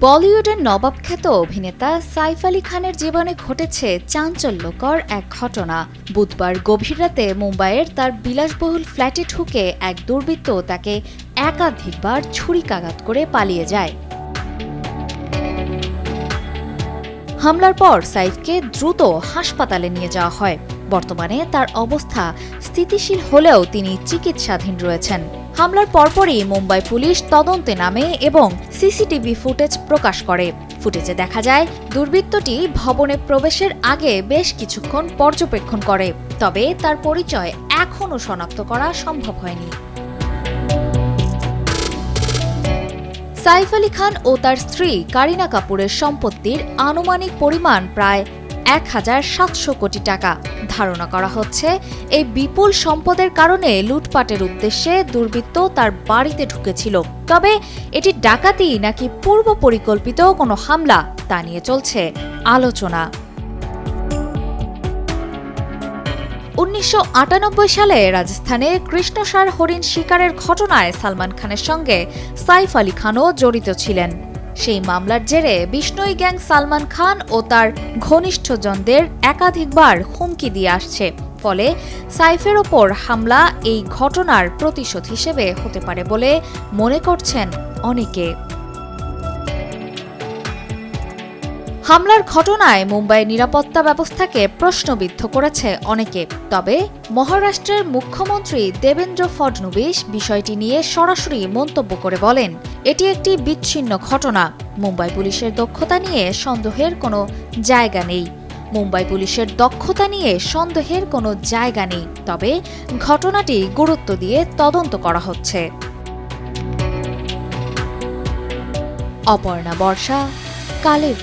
বলিউডের নবাব খ্যাত অভিনেতা সাইফ আলী খানের জীবনে ঘটেছে চাঞ্চল্যকর এক ঘটনা। বুধবার গভীর রাতে মুম্বাইয়ের তার বিলাসবহুল ফ্ল্যাটে ঢুকে এক দুর্বৃত্ত তাকে একাধিকবার ছুরিকাঘাত করে পালিয়ে যায়। হামলার পর সাইফকে দ্রুত হাসপাতালে নিয়ে যাওয়া হয়। বর্তমানে তার অবস্থা স্থিতিশীল হলেও তিনি চিকিৎসাধীন রয়েছেন। হামলার পরপরই মুম্বাই পুলিশ তদন্তে নামে এবং সিসিটিভি ফুটেজ প্রকাশ করে। ফুটেজে দেখা যায়, দুর্বৃত্তটি ভবনে প্রবেশের আগে বেশ কিছুক্ষণ পর্যবেক্ষণ করে, তবে তার পরিচয় এখনও শনাক্ত করা সম্ভব হয়নি। সাইফ আলী খান ও তার স্ত্রী কারিনা কাপুরের সম্পত্তির আনুমানিক পরিমাণ প্রায় এক হাজার সাতশো কোটি টাকা। ধারণা করা হচ্ছে, এই বিপুল সম্পদের কারণে লুটপাটের উদ্দেশ্যে দুর্বৃত্ত তার বাড়িতে ঢুকেছিল। তবে এটি ডাকাতি নাকি পূর্ব পরিকল্পিত কোনো হামলা তা নিয়ে চলছে আলোচনা। উনিশশো আটানব্বই সালে রাজস্থানে কৃষ্ণসার হরিণ শিকারের ঘটনায় সালমান খানের সঙ্গে সাইফ আলী খানও জড়িত ছিলেন। সেই মামলার জেরে বিষ্ণই গ্যাং সালমান খান ও তার ঘনিষ্ঠজনদের একাধিকবার হুমকি দিয়ে আসছে। ফলে সাইফের ওপর হামলা এই ঘটনার প্রতিশোধ হিসেবে হতে পারে বলে মনে করছেন অনেকে। হামলার ঘটনায় মুম্বাইয়ের নিরাপত্তা ব্যবস্থাকে প্রশ্নবিদ্ধ করেছে অনেকে। তবে মহারাষ্ট্রের মুখ্যমন্ত্রী দেবেন্দ্র ফডনবিস বিষয়টি নিয়ে সরাসরি মন্তব্য করে বলেন, এটি একটি বিচ্ছিন্ন ঘটনা। মুম্বাই পুলিশের দক্ষতা নিয়ে সন্দেহের কোনো জায়গা নেই। মুম্বাই পুলিশের দক্ষতা নিয়ে সন্দেহের কোনো জায়গা নেই। তবে ঘটনাটি গুরুত্ব দিয়ে তদন্ত করা হচ্ছে। অপর্ণা বর্ষা, কালের